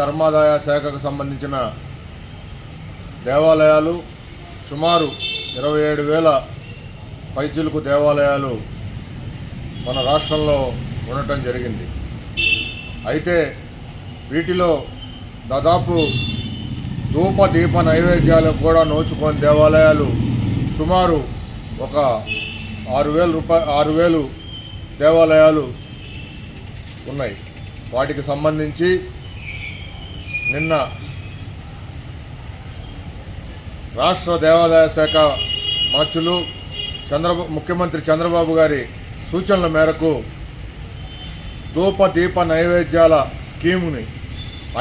ధర్మాదాయ శాఖకు సంబంధించిన దేవాలయాలు సుమారు ఇరవై ఏడు వేల పైచిలుకు దేవాలయాలు మన రాష్ట్రంలో ఉండటం జరిగింది. అయితే వీటిలో దాదాపు ధూప దీప నైవేద్యాలకు కూడా నోచుకొని దేవాలయాలు సుమారు ఒక ఆరు వేల రూపాయ ఆరు వేలు దేవాలయాలు ఉన్నాయి. వాటికి సంబంధించి నిన్న రాష్ట్ర దేవాదాయ శాఖ మంత్రులు చంద్రబాబు ముఖ్యమంత్రి చంద్రబాబు గారి సూచనల మేరకు ధూప దీప నైవేద్యాల స్కీముని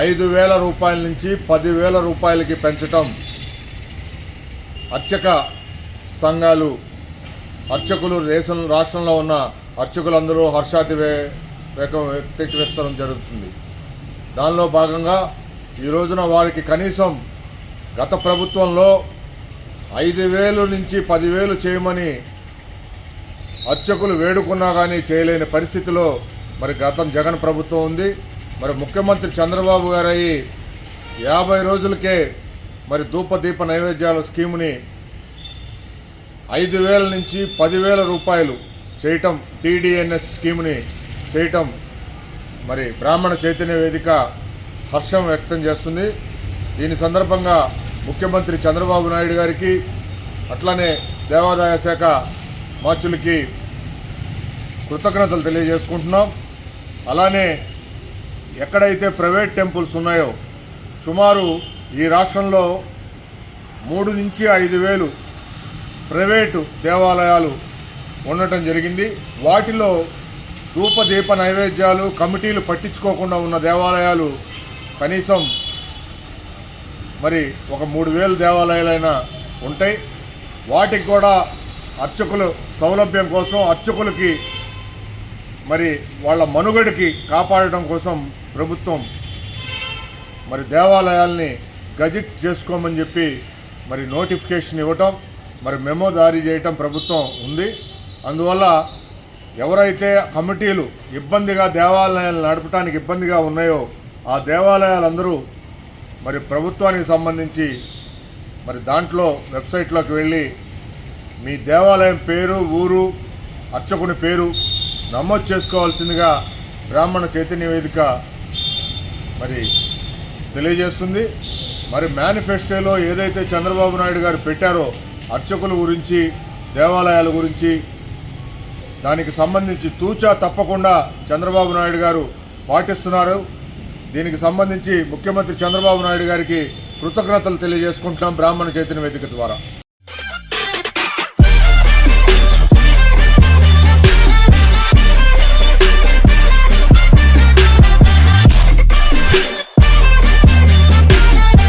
ఐదు వేల రూపాయల నుంచి పదివేల రూపాయలకి పెంచటం అర్చక సంఘాలు అర్చకులు దేశం రాష్ట్రంలో ఉన్న అర్చకులందరూ హర్షాతివే వేగం వ్యక్తీకరిస్తడం జరుగుతుంది. దానిలో భాగంగా ఈ రోజున వారికి కనీసం గత ప్రభుత్వంలో ఐదు వేలు నుంచి పదివేలు చేయమని అర్చకులు వేడుకున్నా కానీ చేయలేని పరిస్థితిలో మరి గతం జగన్ ప్రభుత్వం ఉంది. మరి ముఖ్యమంత్రి చంద్రబాబు గారు అయ్యి యాభై రోజులకే మరి ధూప దీప నైవేద్యాల స్కీముని ఐదు వేల నుంచి పదివేల రూపాయలు చేయటం టీడీఎన్ఎస్ స్కీమ్ని చేయటం మరి బ్రాహ్మణ చైతన్య వేదిక హర్షం వ్యక్తం చేస్తుంది. దీని సందర్భంగా ముఖ్యమంత్రి చంద్రబాబు నాయుడు గారికి అట్లనే దేవాదాయ శాఖ మార్చులకి కృతజ్ఞతలు తెలియజేసుకుంటున్నాం. అలానే ఎక్కడైతే ప్రైవేట్ టెంపుల్స్ ఉన్నాయో సుమారు ఈ రాష్ట్రంలో మూడు నుంచి ఐదు వేలు ప్రైవేటు దేవాలయాలు ఉండటం జరిగింది. వాటిలో ధూపదీప నైవేద్యాలు కమిటీలు పట్టించుకోకుండా ఉన్న దేవాలయాలు కనీసం మరి ఒక మూడు వేలు దేవాలయాలైనా ఉంటాయి. వాటికి కూడా అర్చకులు సౌలభ్యం కోసం అర్చకులకి మరి వాళ్ళ మనుగడికి కాపాడటం కోసం ప్రభుత్వం మరి దేవాలయాల్ని గజిట్ చేసుకోమని చెప్పి మరి నోటిఫికేషన్ ఇవ్వటం మరి మెమో జారీ చేయటం ప్రభుత్వం ఉంది. అందువల్ల ఎవరైతే కమిటీలు ఇబ్బందిగా దేవాలయాలు నడపడానికి ఇబ్బందిగా ఉన్నాయో ఆ దేవాలయాలందరూ మరి ప్రభుత్వానికి సంబంధించి మరి దాంట్లో వెబ్సైట్లోకి వెళ్ళి మీ దేవాలయం పేరు ఊరు అర్చకుని పేరు నమోదు చేసుకోవాల్సిందిగా బ్రాహ్మణ చైతన్య వేదిక మరి తెలియజేస్తుంది. మరి మేనిఫెస్టోలో ఏదైతే చంద్రబాబు నాయుడు గారు పెట్టారో అర్చకుల గురించి దేవాలయాల గురించి దానికి సంబంధించి తూచా తప్పకుండా చంద్రబాబు నాయుడు గారు పాటిస్తున్నారు. దీనికి సంబంధించి ముఖ్యమంత్రి చంద్రబాబు నాయుడు గారికి కృతజ్ఞతలు తెలియజేసుకుంటున్నాం బ్రాహ్మణ చైతన్య వేదిక ద్వారా.